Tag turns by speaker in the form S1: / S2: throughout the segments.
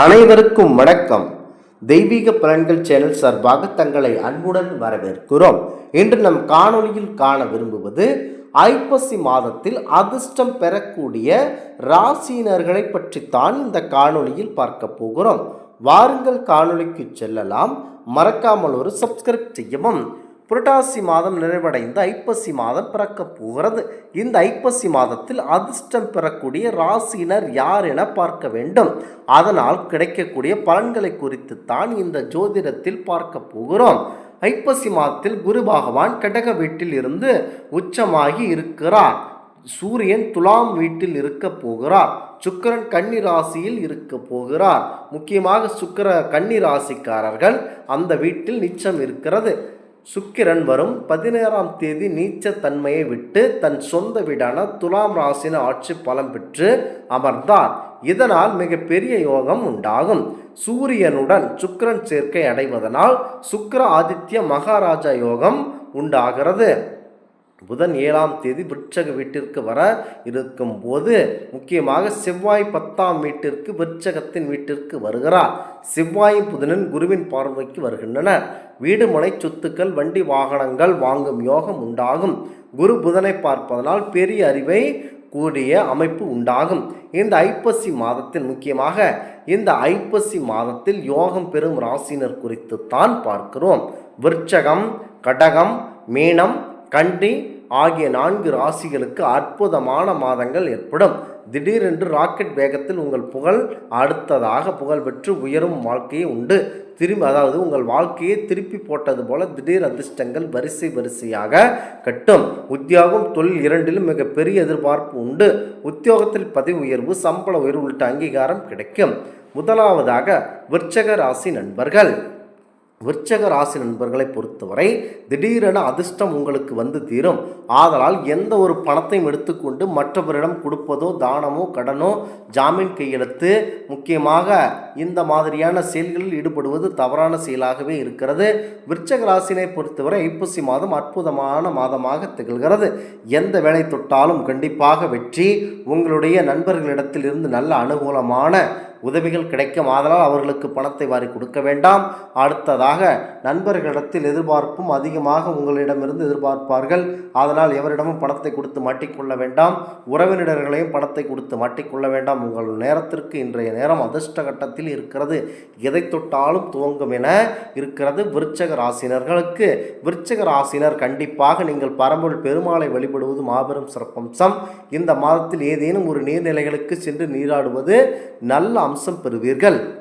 S1: அனைவருக்கும் வணக்கம். தெய்வீக பலன்கள் சேனல் சார்பாக தங்களை அன்புடன் வரவேற்கிறோம். இன்று நம் காணொளியில் காண விரும்புவது ஐப்பசி மாதத்தில் அதிர்ஷ்டம் பெறக்கூடிய ராசியினர்களை பற்றித்தான் இந்த காணொளியில் பார்க்க போகிறோம். வாருங்கள் காணொளிக்கு செல்லலாம். மறக்காமல் ஒரு சப்ஸ்கிரைப் செய்யவும் புரட்டாசி மாதம் நிறைவடைந்து ஐப்பசி மாதம் பிறக்கப் போகிறது. இந்த ஐப்பசி மாதத்தில் அதிர்ஷ்டம் பெறக்கூடிய ராசியினர் யார் என பார்க்க வேண்டும். அதனால் கிடைக்கக்கூடிய பலன்களை குறித்து தான் இந்த ஜோதிடத்தில் பார்க்க போகிறோம். ஐப்பசி மாதத்தில் குரு பகவான் கடக வீட்டில் இருந்து உச்சமாகி இருக்கிறார். சூரியன் துலாம் வீட்டில் இருக்க போகிறார். சுக்கிரன் கன்னி ராசியில் இருக்க போகிறார். முக்கியமாக சுக்கிர கன்னி ராசிக்காரர்கள் அந்த வீட்டில் நிச்சம் இருக்கிறது. சுக்கிரன் வரும் பதினேழாம் தேதி நீச்ச தன்மையை விட்டு தன் சொந்த வீடான துலாம் ராசின ஆட்சி பலம் பெற்று அமர்ந்தார். இதனால் மிகப்பெரிய யோகம் உண்டாகும். சூரியனுடன் சுக்கிரன் சேர்க்கை அடைவதனால் சுக்கர ஆதித்ய மகாராஜா யோகம் உண்டாகிறது. புதன் ஏழாம் தேதி விருட்சக வீட்டிற்கு வர இருக்கும் போது முக்கியமாக செவ்வாய் பத்தாம் வீட்டிற்கு விருட்சகத்தின் வீட்டிற்கு வருகிறார். செவ்வாயும் புதனின் குருவின் பார்வைக்கு வருகின்றனர். வீடு மனை சொத்துக்கள் வண்டி வாகனங்கள் வாங்கும் யோகம் உண்டாகும். குரு புதனை பார்ப்பதனால் பெரிய அறிவை கூடிய அமைப்பு உண்டாகும். இந்த ஐப்பசி மாதத்தில் முக்கியமாக இந்த ஐப்பசி மாதத்தில் யோகம் பெறும் ராசினர் குறித்து தான் பார்க்கிறோம். விருட்சகம் கடகம் மீனம் கண்டி ஆகிய நான்கு ராசிகளுக்கு அற்புதமான மாதங்கள் ஏற்படும். திடீரென்று ராக்கெட் வேகத்தில் உங்கள் புகழ் அடுத்ததாக புகழ் பெற்று உயரும் வாழ்க்கையே உண்டு. திரும்பி அதாவது உங்கள் வாழ்க்கையை திருப்பி போட்டது போல திடீர் அதிர்ஷ்டங்கள் வரிசை வரிசையாக கட்டும். உத்தியோகம் தொழில் இரண்டிலும் மிகப்பெரிய எதிர்பார்ப்பு உண்டு. உத்தியோகத்தில் பதவி உயர்வு சம்பள உயர்வு உள்ளிட்ட அங்கீகாரம் கிடைக்கும். முதலாவதாக விற்சக ராசி நண்பர்கள். விருச்சக ராசி நண்பர்களை பொறுத்தவரை திடீரென அதிர்ஷ்டம் உங்களுக்கு வந்து தீரும். ஆதலால் எந்த ஒரு பணத்தையும் எடுத்துக்கொண்டு மற்றவரிடம் கொடுப்பதோ தானமோ கடனோ ஜாமீன் கையெழுத்து முக்கியமாக இந்த மாதிரியான செயல்களில் ஈடுபடுவது தவறான செயலாகவே இருக்கிறது. விருச்சக ராசினை பொறுத்தவரை ஐப்பசி மாதம் அற்புதமான மாதமாக திகழ்கிறது. எந்த வேலை தொட்டாலும் கண்டிப்பாக வெற்றி. உங்களுடைய நண்பர்களிடத்தில் இருந்து நல்ல அனுகூலமான உதவிகள் கிடைக்கும். ஆதலால் அவர்களுக்கு பணத்தை வாரி கொடுக்க வேண்டாம். அடுத்ததாக நண்பர்களிடத்தில் எதிர்பார்ப்பும் அதிகமாக உங்களிடமிருந்து எதிர்பார்ப்பார்கள். அதனால் எவரிடமும் பணத்தை கொடுத்து மாட்டிக்கொள்ள வேண்டாம். உறவினர்களையும் பணத்தை கொடுத்து மாட்டிக்கொள்ள வேண்டாம். உங்கள் நேரத்திற்கு இன்றைய நேரம் அதிர்ஷ்ட கட்டத்தில் இருக்கிறது. எதை தொட்டாலும் துவங்கும் என இருக்கிறது விருச்சக ராசினர்களுக்கு. விருச்சக ராசினர் கண்டிப்பாக நீங்கள் பரம்பொருள் பெருமாளை வழிபடுவது மாபெரும் சிறப்பம்சம். இந்த மாதத்தில் ஏதேனும் ஒரு நீர்நிலைகளுக்கு சென்று நீராடுவது நல்ல அம்சம் பெறுவீர்கள்.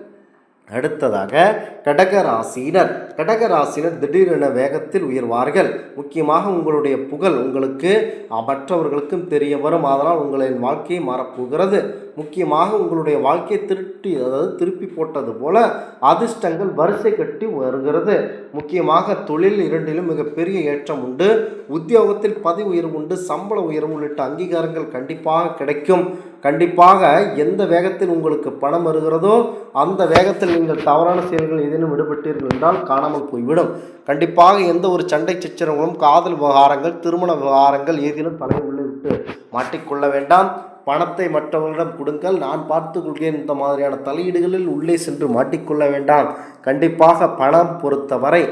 S1: அடுத்ததாக கடகராசினர் கடகராசினர் திடீரென வேகத்தில் உயர்வார்கள். முக்கியமாக உங்களுடைய புகழ் உங்களுக்கு மற்றவர்களுக்கும் தெரிய வரும். அதனால் உங்களின் வாழ்க்கையை மாறப்போகிறது. முக்கியமாக உங்களுடைய வாழ்க்கையை திருட்டி அதாவது திருப்பி போட்டது போல அதிர்ஷ்டங்கள் வரிசை கட்டி வருகிறது. முக்கியமாக தொழில் இரண்டிலும் மிகப்பெரிய ஏற்றம் உண்டு. உத்தியோகத்தில் பதவி உயர்வு உண்டு. சம்பள உயர்வு உள்ளிட்ட அங்கீகாரங்கள் கண்டிப்பாக கிடைக்கும். கண்டிப்பாக எந்த வேகத்தில் உங்களுக்கு பணம் வருகிறதோ அந்த வேகத்தில் நீங்கள் தவறான செயல்கள் ஏதேனும் விடுபட்டீர்கள் என்றால் காணாமல் போய்விடும். கண்டிப்பாக எந்த ஒரு சண்டை சச்சரவுகளும் காதல் விவகாரங்கள் திருமண விவகாரங்கள் ஏதேனும் தலை உள்ளே விட்டு மாட்டிக்கொள்ள வேண்டாம். பணத்தை மற்றவர்களிடம் கொடுங்கள். நான் பார்த்து கொள்கிறேன் இந்த மாதிரியான தலையீடுகளில் உள்ளே சென்று மாட்டிக்கொள்ள வேண்டாம். கண்டிப்பாக பணம் பொறுத்தவரை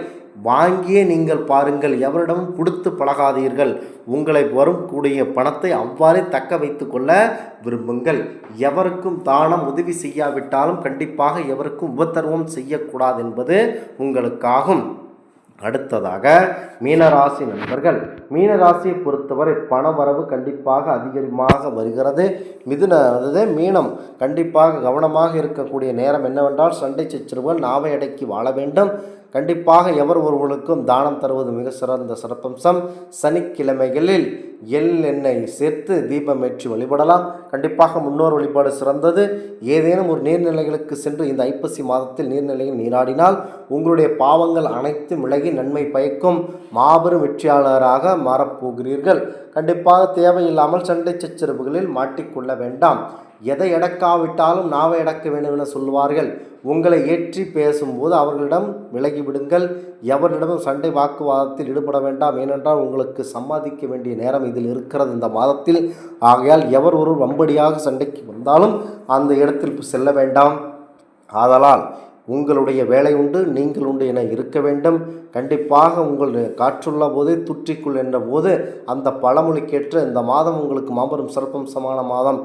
S1: வாங்கியே நீங்கள் பாருங்கள். எவரிடமும் கொடுத்து பழகாதீர்கள். உங்களை வரும் கூடிய பணத்தை அவ்வாறே தக்க வைத்து கொள்ள விரும்புங்கள். எவருக்கும் தானம் உதவி செய்யாவிட்டாலும் கண்டிப்பாக எவருக்கும் உபத்தர்வம் செய்யக்கூடாது என்பது உங்களுக்காகும். அடுத்ததாக மீனராசி நண்பர்கள். மீனராசியை பொறுத்தவரை பண வரவு கண்டிப்பாக அதிகமாக வருகிறது. மிதுன அதாவது மீனம் கண்டிப்பாக கவனமாக இருக்கக்கூடிய நேரம் என்னவென்றால் சண்டை சச்சரவுகள் நாவை அடக்கி வாழ வேண்டும். கண்டிப்பாக எவர் ஒருவருக்கும் தானம் தருவது மிக சிறந்த சிறப்பம்சம். சனிக்கிழமைகளில் எள் எண்ணெய் சேர்த்து தீபம் ஏற்றி வழிபடலாம். கண்டிப்பாக முன்னோர் வழிபாடு சிறந்தது. ஏதேனும் ஒரு நீர்நிலைகளுக்கு சென்று இந்த ஐப்பசி மாதத்தில் நீர்நிலையில் நீராடினால் உங்களுடைய பாவங்கள் அனைத்தும் விலகி நன்மை பயக்கும். மாபெரும் வெற்றியாளராக மாறப்போகிறீர்கள். கண்டிப்பாக தேவையில்லாமல் சண்டை சச்சரவுகளில் மாட்டிக்கொள்ள வேண்டாம். எதை எடக்காவிட்டாலும் நாவை எடக்க வேண்டும் என சொல்லுவார்கள். உங்களை ஏற்றி பேசும்போது அவர்களிடம் விலகி விடுங்கள். எவரிடமும் சண்டை வாக்குவாதத்தில் ஈடுபட வேண்டாம். ஏனென்றால் உங்களுக்கு சம்பாதிக்க வேண்டிய நேரம் இதில் இருக்கிறது இந்த மாதத்தில். ஆகையால் எவர் ஒரு வம்படியாக சண்டைக்கு வந்தாலும் அந்த இடத்தில் செல்ல வேண்டாம். ஆதலால் உங்களுடைய வேலை உண்டு நீங்கள் உண்டு என இருக்க வேண்டும். கண்டிப்பாக உங்கள் காற்றுள்ள போதே துற்றிக்குள் என்ற போது அந்த பழமொழிக்கேற்ற இந்த மாதம் உங்களுக்கு மாபெரும் சிறப்பம்சமான மாதம்.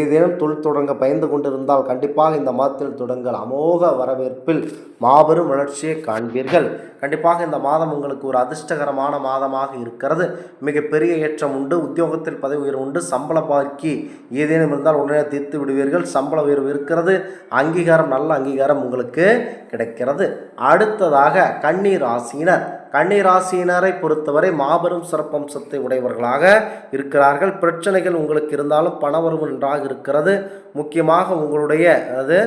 S1: ஏதேனும் தொழில் தொடங்க பயந்து கொண்டிருந்தால் கண்டிப்பாக இந்த மாதத்தில் தொடங்கள் அமோக வரவேற்பில் மாபெரும் வளர்ச்சியை காண்பீர்கள். கண்டிப்பாக இந்த மாதம் உங்களுக்கு ஒரு அதிர்ஷ்டகரமான மாதமாக இருக்கிறது. மிகப்பெரிய ஏற்றம் உண்டு. உத்தியோகத்தில் பதவி உயர்வு உண்டு. சம்பள பாக்கி ஏதேனும் இருந்தால் உடனே தீர்த்து விடுவீர்கள். சம்பள உயர்வு இருக்கிறது. அங்கீகாரம் நல்ல அங்கீகாரம் உங்களுக்கு கிடைக்கிறது. அடுத்ததாக கண்ணீர் ஆசினர் கண்ணீர் ராசியினரை பொறுத்தவரை மாபெரும் சிறப்பம்சத்தை உடையவர்களாக இருக்கிறார்கள். பிரச்சனைகள் உங்களுக்கு இருந்தாலும் பணவரவு நன்றாக இருக்கிறது. முக்கியமாக உங்களுடைய அது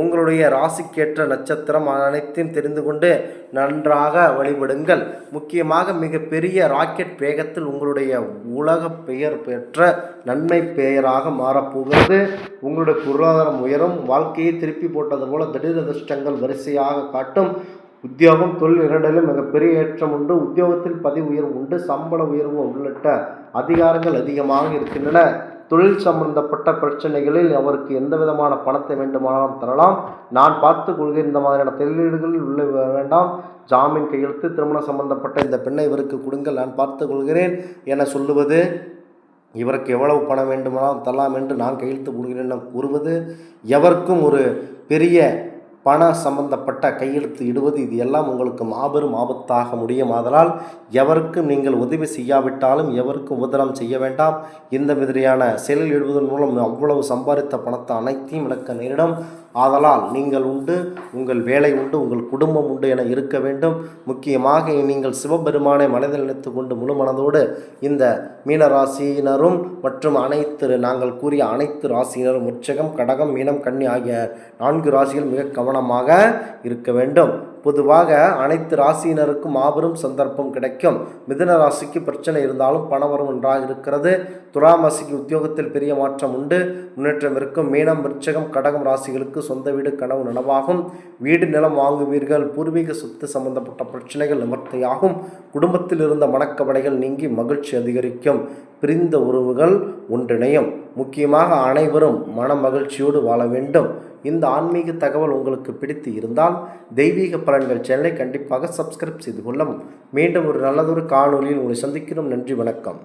S1: உங்களுடைய ராசிக்கேற்ற நட்சத்திரம் அனைத்தையும் தெரிந்து கொண்டு நன்றாக வழிபடுங்கள். முக்கியமாக மிகப்பெரிய ராக்கெட் வேகத்தில் உங்களுடைய உலக பெயர் பெற்ற நன்மை பெயராக மாறப்போகிறது. உங்களுடைய பொருளாதாரம் உயரும். வாழ்க்கையை திருப்பி போட்டது போல திடீர் அதிர்ஷ்டங்கள் வரிசையாக காட்டும். உத்தியோகம் தொழில் இரண்டிலும் மிகப்பெரிய ஏற்றம் உண்டு. உத்தியோகத்தில் பதவி உயர்வு உண்டு. சம்பள உயர்வு உள்ளிட்ட அதிகாரங்கள் அதிகமாக இருக்கின்றன. தொழில் சம்பந்தப்பட்ட பிரச்சனைகளில் அவருக்கு எந்த விதமான பணத்தை வேண்டுமானாலும் தரலாம். நான் பார்த்து கொள்கிறேன். இந்த மாதிரியான தொழிலீடுகளில் உள்ள வேண்டாம். ஜாமீன் கையெழுத்து திருமணம் சம்பந்தப்பட்ட இந்த பெண்ணை இவருக்கு கொடுங்கள். நான் பார்த்து கொள்கிறேன் என சொல்லுவது இவருக்கு எவ்வளவு பணம் வேண்டுமானாலும் தரலாம் என்று நான் கையெழுத்து போடுகிறேன் என கூறுவது எவருக்கும் ஒரு பெரிய பண சம்பந்தப்பட்ட கையெழுத்து இடுவது இது எல்லாம் உங்களுக்கு மாபெரும் ஆபத்தாக முடியும். ஆதலால் எவருக்கும் நீங்கள் உதவி செய்யாவிட்டாலும் எவருக்கும் உபதனம் செய்ய வேண்டாம். இந்த மாதிரியான செயலில் இடுவதன் மூலம் அவ்வளவு சம்பாதித்த பணத்தை அனைத்தையும் இழக்க நேரிடும். ஆதலால் நீங்கள் உண்டு உங்கள் வேலை உண்டு உங்கள் குடும்பம் உண்டு என இருக்க வேண்டும். முக்கியமாக நீங்கள் சிவபெருமானை மனதில் நினைத்து கொண்டு முழு மனதோடு இந்த மீனராசியினரும் மற்றும் அனைத்து நாங்கள் கூறிய அனைத்து ராசியினரும் உற்சகம் கடகம் மீனம் கன்னி ஆகிய நான்கு ராசிகள் மிக கவனமாக இருக்க வேண்டும். பொதுவாக அனைத்து ராசியினருக்கும் மாபெரும் சந்தர்ப்பம் கிடைக்கும். மிதுன ராசிக்கு பிரச்சனை இருந்தாலும் பணவரம் நன்றாக இருக்கிறது துலாம் ராசிக்கு உத்தியோகத்தில் பெரிய மாற்றம் உண்டு. முன்னேற்றம் இருக்கும். மீனம் விருச்சகம் கடகம் ராசிகளுக்கு சொந்த வீடு கனவு நனவாகும். வீடு நிலம் வாங்குவீர்கள். பூர்வீக சொத்து சம்பந்தப்பட்ட பிரச்சனைகள் நிவர்த்தியாகும். குடும்பத்தில் இருந்த மனக்கவலைகள் நீங்கி மகிழ்ச்சி அதிகரிக்கும். பிரிந்த உறவுகள் ஒன்றிணையும். முக்கியமாக அனைவரும் மன மகிழ்ச்சியோடு வாழ வேண்டும். இந்த ஆன்மீக தகவல் உங்களுக்கு பிடித்து இருந்தால் தெய்வீக பலன்கள் சேனலை கண்டிப்பாக சப்ஸ்கிரைப் செய்து கொள்ளவும். மீண்டும் ஒரு நல்லதொரு காணொலியில் உங்களை சந்திக்கிறோம். நன்றி வணக்கம்.